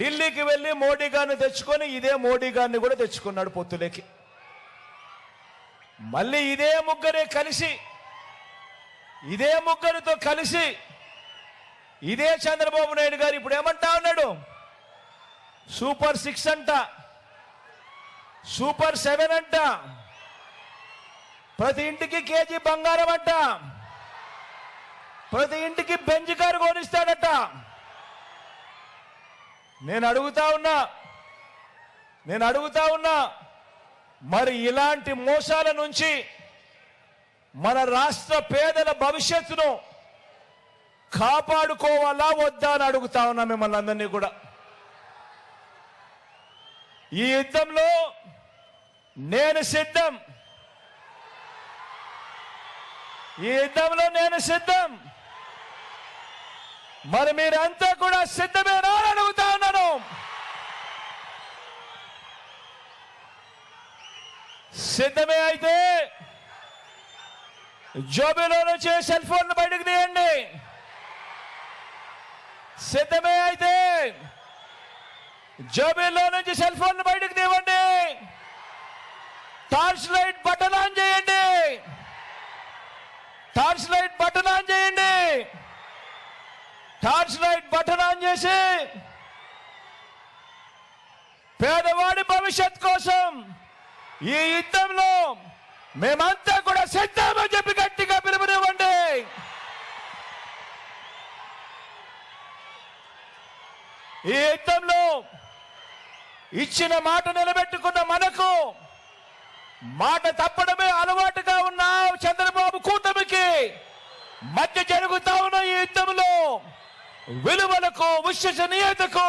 ఢిల్లీకి వెళ్ళి మోడీ గారిని తెచ్చుకొని ఇదే మోడీ గారిని కూడా తెచ్చుకున్నాడు పొత్తులేకి. మళ్ళీ ఇదే ముగ్గురే కలిసి ఇదే ముగ్గురితో కలిసి ఇదే చంద్రబాబు నాయుడు గారు ఇప్పుడు ఏమంటా ఉన్నాడు? సూపర్ సిక్స్ అంట సూపర్ సెవెన్ అంట ప్రతి ఇంటికి కేజీ బంగారం అంట ప్రతి ఇంటికి బెంజ్ కారు కొనిస్తాడట. నేను అడుగుతా ఉన్నా. నేను అడుగుతా ఉన్నా. మరి ఇలాంటి మోసాల నుంచి మన రాష్ట్ర పేదల భవిష్యత్తును కాపాడుకోవాలా వద్దా అని అడుగుతా ఉన్నా మిమ్మల్ని అందరినీ కూడా. ఈ యుద్ధంలో నేను సిద్ధం. ఈ యుద్ధంలో నేను సిద్ధం. మరి మీరంతా కూడా సిద్ధమేనా అని అడుగుతా ఉన్నాను సిద్ధమే అయితే జోబీలో నుంచి సెల్ ఫోన్ బయటకు తీయండి. సిద్ధమే అయితే జోబీలో నుంచి సెల్ ఫోన్ బయటకు తీవండి టార్చ్ లైట్ బటన్ ఆన్ చేయండి. టార్చ్ లైట్ బటన్ ఆన్ చేయండి. టార్చ్ లైట్ బటన్ ఆన్ చేసి పేదవాడి భవిష్యత్ కోసం ఈ యుద్ధంలో మేమంతా కూడా సిద్ధమని చెప్పి గట్టిగా పిలుపునివ్వండి. ఈ యుద్ధంలో ఇచ్చిన మాట నిలబెట్టుకున్న మనకు మాట తప్పడమే అలవాటుగా ఉన్న చంద్రబాబు కూటమికి మధ్య జరుగుతా ఉన్న ఈ యుద్ధంలో విలువలకు విశ్వసనీయతకు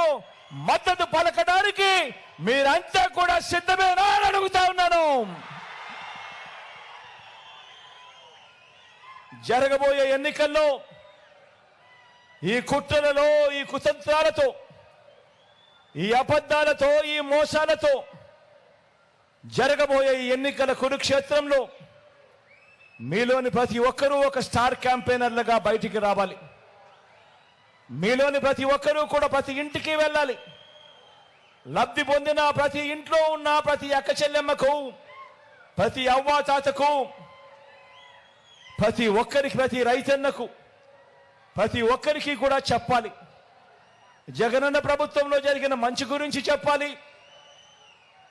మద్దతు పలకడానికి మీరంతా కూడా సిద్ధమేనా అని అడుగుతా ఉన్నాను. జరగబోయే ఎన్నికల్లో ఈ కుట్రలలో ఈ కుతంత్రాలతో ఈ అబద్ధాలతో ఈ మోసాలతో జరగబోయే ఈ ఎన్నికల కురుక్షేత్రంలో మీలోని ప్రతి ఒక్కరూ ఒక స్టార్ క్యాంపెయినర్లుగా బయటికి రావాలి. మీలోని ప్రతి ఒక్కరూ కూడా ప్రతి ఇంటికి వెళ్ళాలి. లబ్ధి పొందిన ప్రతి ఇంట్లో ఉన్న ప్రతి అక్క చెల్లెమ్మకు ప్రతి అవ్వా తాతకు ప్రతి ఒక్కరికి ప్రతి రైతన్నకు ప్రతి ఒక్కరికి కూడా చెప్పాలి. జగనన్న ప్రభుత్వంలో జరిగిన మంచి గురించి చెప్పాలి.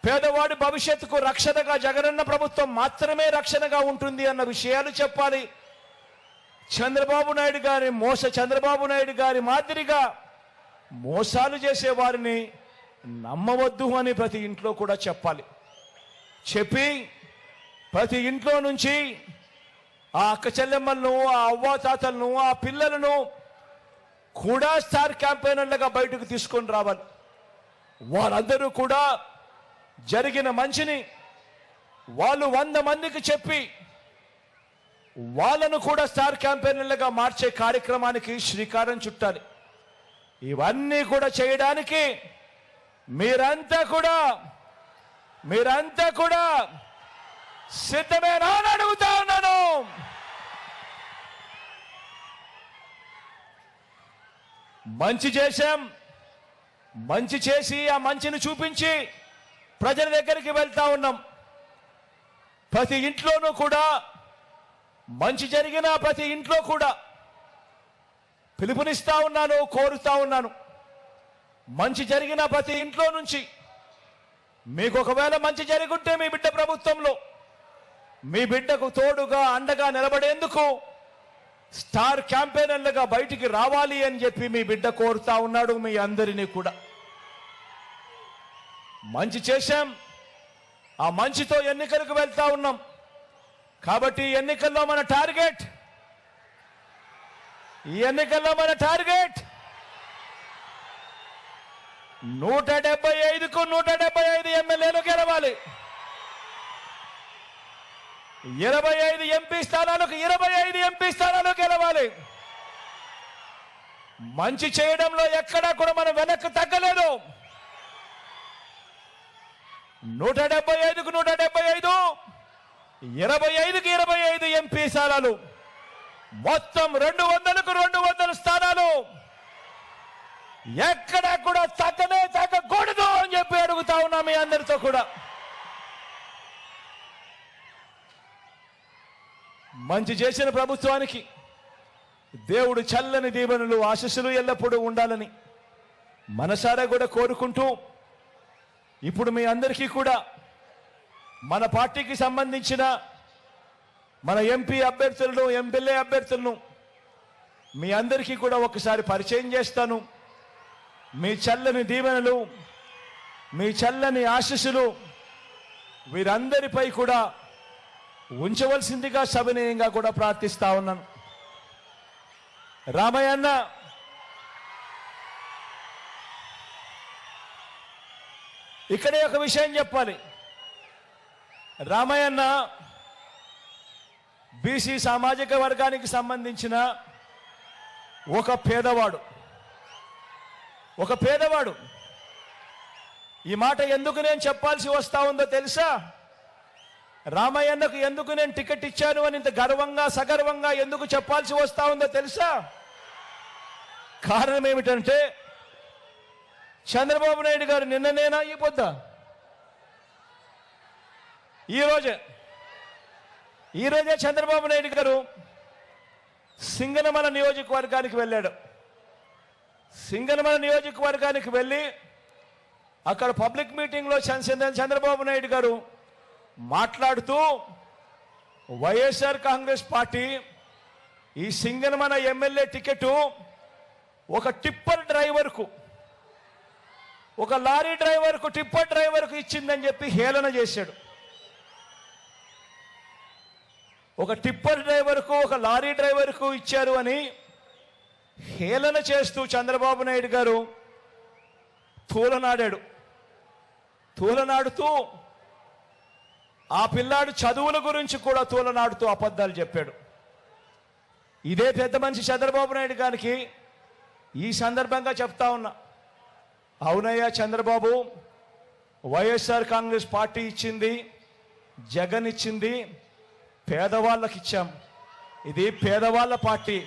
పేదవాడి భవిష్యత్తుకు రక్షణగా జగనన్న ప్రభుత్వం మాత్రమే రక్షణగా ఉంటుంది అన్న విషయాలు చెప్పాలి. చంద్రబాబు నాయుడు గారి మోస చంద్రబాబు నాయుడు గారి మాదిరిగా మోసాలు చేసే వారిని నమ్మవద్దు అని ప్రతి ఇంట్లో కూడా చెప్పాలి. చెప్పి ప్రతి ఇంట్లో నుంచి ఆ అక్క చెల్లెమ్మలను ఆ అవ్వాతాతలను ఆ పిల్లలను కూడా స్టార్ క్యాంపెయినర్లుగా బయటకు తీసుకొని రావాలి. వారందరూ కూడా జరిగిన మంచిని వాళ్ళు వంద మందికి చెప్పి వాళ్ళను కూడా స్టార్ క్యాంపెయినర్లుగా మార్చే కార్యక్రమానికి శ్రీకారం చుట్టాలి. ఇవన్నీ కూడా చేయడానికి మీరంతా కూడా మీరంతా కూడా సిద్ధమేనా అని అడుగుతా ఉన్నాను. మంచి చేశాం. మంచి చేసి ఆ మంచిని చూపించి ప్రజల దగ్గరికి వెళ్తా ఉన్నాం. ప్రతి ఇంట్లోనూ కూడా మంచి జరిగిన ప్రతి ఇంట్లో కూడా పిలుపునిస్తా ఉన్నాను కోరుతా ఉన్నాను. మంచి జరిగిన ప్రతి ఇంట్లో నుంచి మీకు ఒకవేళ మంచి జరుగుంటే మీ బిడ్డ ప్రభుత్వంలో మీ బిడ్డకు తోడుగా అండగా నిలబడేందుకు స్టార్ క్యాంపెయినర్లుగా బయటికి రావాలి అని చెప్పి మీ బిడ్డ కోరుతా ఉన్నాడు మీ అందరినీ కూడా. మంచి చేశాం. ఆ మంచితో ఎన్నికలకు వెళ్తా ఉన్నాం. కాబట్టి ఎన్నికల్లో మన టార్గెట్ ఈ ఎన్నికల్లో మన టార్గెట్ నూట డెబ్బై ఐదుకు నూట డెబ్బై ఐదు ఎమ్మెల్యేలు గెలవాలి. ఇరవై ఐదు ఎంపీ స్థానాలకు ఇరవై ఐదు ఎంపీ స్థానాలు గెలవాలి. మంచి చేయడంలో ఎక్కడా కూడా మనం వెనక్కి తగ్గలేదు. నూట డెబ్బై ఐదుకు నూట డెబ్బై ఐదు ఇరవై ఐదుకి ఇరవై ఐదు ఎంపీ స్థానాలు. మొత్తం రెండు వందలకు రెండు వందల స్థానాలు. ఎక్కడ కూడా తగ్గనే తగ్గకూడదు అని చెప్పి అడుగుతా ఉన్నా మీ అందరితో కూడా. మంచి చేసిన ప్రభుత్వానికి దేవుడు చల్లని దీవెనలు ఆశస్సులు ఎల్లప్పుడూ ఉండాలని మనసారా కూడా కోరుకుంటూ ఇప్పుడు మీ అందరికీ కూడా మన పార్టీకి సంబంధించిన మన ఎంపీ అభ్యర్థులను ఎమ్మెల్యే అభ్యర్థులను మీ అందరికీ కూడా ఒకసారి పరిచయం చేస్తాను. మీ చల్లని దీవెనలు మీ చల్లని ఆశీస్సులు వీరందరిపై కూడా ఉంచవలసిందిగా సవినయంగా కూడా ప్రార్థిస్తా ఉన్నాను. రామయ్యన్న ఇక్కడే ఒక విషయం చెప్పాలి. రామయ్యన్న బీసీ సామాజిక వర్గానికి సంబంధించిన ఒక పేదవాడు. ఒక పేదవాడు. ఈ మాట ఎందుకు నేను చెప్పాల్సి వస్తా ఉందో తెలుసా? రామయ్యన్నకు ఎందుకు నేను టికెట్ ఇచ్చాను అని ఇంత గర్వంగా సగర్వంగా ఎందుకు చెప్పాల్సి వస్తా ఉందో తెలుసా? కారణం ఏమిటంటే చంద్రబాబు నాయుడు గారు నిన్ననేనా ఈ పొద్దా? ఈరోజే ఈరోజే చంద్రబాబు నాయుడు గారు సింగనమల నియోజకవర్గానికి వెళ్ళాడు. సింగనమల నియోజకవర్గానికి వెళ్ళి అక్కడ పబ్లిక్ మీటింగ్లో చంద్ర- చంద్రబాబు నాయుడు గారు మాట్లాడుతూ వైఎస్ఆర్ కాంగ్రెస్ పార్టీ ఈ సింగనమన ఎమ్మెల్యే టికెట్ ఒక టిప్పర్ డ్రైవర్కు ఒక లారీ డ్రైవర్కు టిప్పర్ డ్రైవర్కు ఇచ్చిందని చెప్పి హేళన చేశాడు. ఒక టిప్పర్ డ్రైవర్కు ఒక లారీ డ్రైవర్కు ఇచ్చారు అని హేళన చేస్తూ చంద్రబాబు నాయుడు గారు తూలనాడాడు. తూలనాడుతూ ఆ పిల్లాడు చదువుల గురించి కూడా తూలనాడుతూ అబద్ధాలు చెప్పాడు. ఇదే పెద్ద మనిషి చంద్రబాబు నాయుడు గారికి ఈ సందర్భంగా చెప్తా ఉన్నా. అవునయ్యా చంద్రబాబు వైఎస్ఆర్ కాంగ్రెస్ పార్టీ ఇచ్చింది జగన్ ఇచ్చింది పేదవాళ్ళకి ఇచ్చాం. ఇది పేదవాళ్ళ పార్టీ.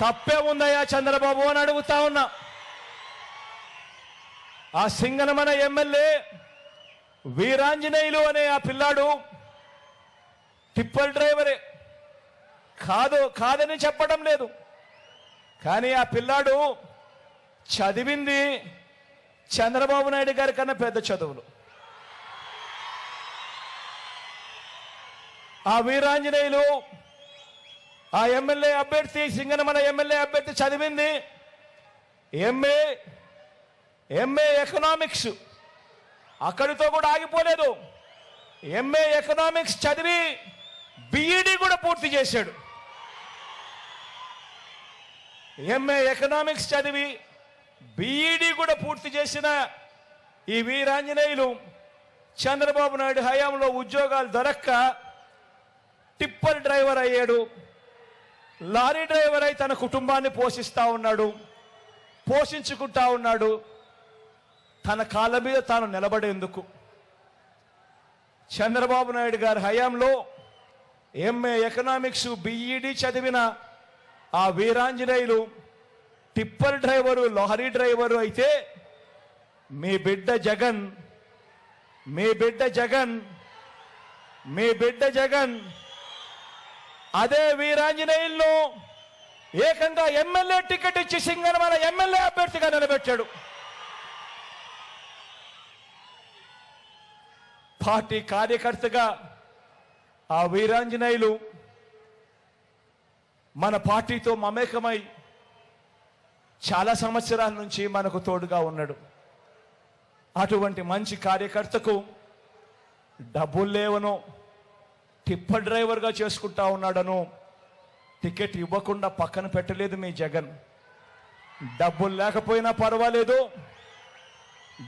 తప్పే ఉందయ్యా చంద్రబాబు అని అడుగుతా ఉన్నా. ఆ సింగనమన ఎమ్మెల్యే వీరాంజనేయులు అనే ఆ పిల్లాడు టిప్పర్ డ్రైవరే. కాదు కాదని చెప్పడం లేదు. కానీ ఆ పిల్లాడు చదివింది చంద్రబాబు నాయుడు గారి కన్నా పెద్ద చదువులు. ఆ వీరాంజనేయులు ఆ ఎమ్మెల్యే అభ్యర్థి సింగనమల ఎమ్మెల్యే అభ్యర్థి చదివింది. ఎంఏ ఎంఏ ఎకనామిక్స్ అక్కడితో కూడా ఆగిపోలేదు. ఎంఏ ఎకనామిక్స్ చదివి బిఈడి కూడా పూర్తి చేశాడు. ఎంఏ ఎకనామిక్స్ చదివి బిఈడి కూడా పూర్తి చేసిన ఈ వీరాంజనేయులు చంద్రబాబు నాయుడు హయాంలో ఉద్యోగాలు దొరక్క టిప్పర్ డ్రైవర్ అయ్యాడు. లారీ డ్రైవర్ అయి తన కుటుంబాన్ని పోషిస్తూ ఉన్నాడు పోషించుకుంటా ఉన్నాడు. తన కాళ్ళ మీద తాను నిలబడేందుకు. చంద్రబాబు నాయుడు గారి హయాంలో ఎంఏ ఎకనామిక్స్ బిఈడి చదివిన ఆ Veeranjaneyulu tipper driver lorry driver అయితే మీ బిడ్డ జగన్ మీ బిడ్డ జగన్ మీ బిడ్డ జగన్ అదే వీరాంజనేయులను ఏకంగా ఎమ్మెల్యే టికెట్ ఇచ్చి సింగనమల ఎమ్మెల్యే అభ్యర్థిగా నిలబెట్టాడు. పార్టీ కార్యకర్తగా ఆ వీరాంజనేయులు మన పార్టీతో మమేకమై చాలా సంవత్సరాల నుంచి మనకు తోడుగా ఉన్నాడు. అటువంటి మంచి కార్యకర్తకు డబ్బులు లేవనో టిప్పర్ డ్రైవర్గా చేసుకుంటా ఉన్నాడను. టికెట్ ఇవ్వకుండా పక్కన పెట్టలేదు మీ జగన్. డబ్బులు లేకపోయినా పర్వాలేదు.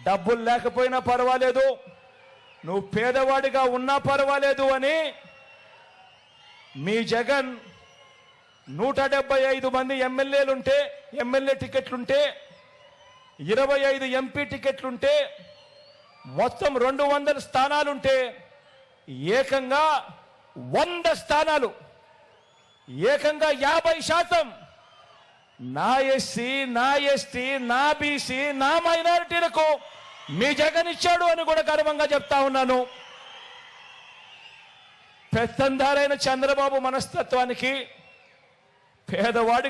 డబ్బులు లేకపోయినా పర్వాలేదు. నువ్వు పేదవాడిగా ఉన్నా పర్వాలేదు అని మీ జగన్ నూట డెబ్బై ఐదు మంది ఎమ్మెల్యేలుంటే ఎమ్మెల్యే టికెట్లుంటే ఇరవై ఐదు ఎంపీ టికెట్లుంటే మొత్తం రెండు వందల స్థానాలుంటే ఏకంగా వంద స్థానాలు. ఏకంగా యాభై శాతం. నా ఎస్సీ నా ఎస్టీ నా బీసీ నా మైనారిటీలకు మీ జగన్ ఇచ్చాడు అని కూడా గర్వంగా చెప్తా ఉన్నాను. పెత్తందారైన చంద్రబాబు మనస్తత్వానికి పేదవాడి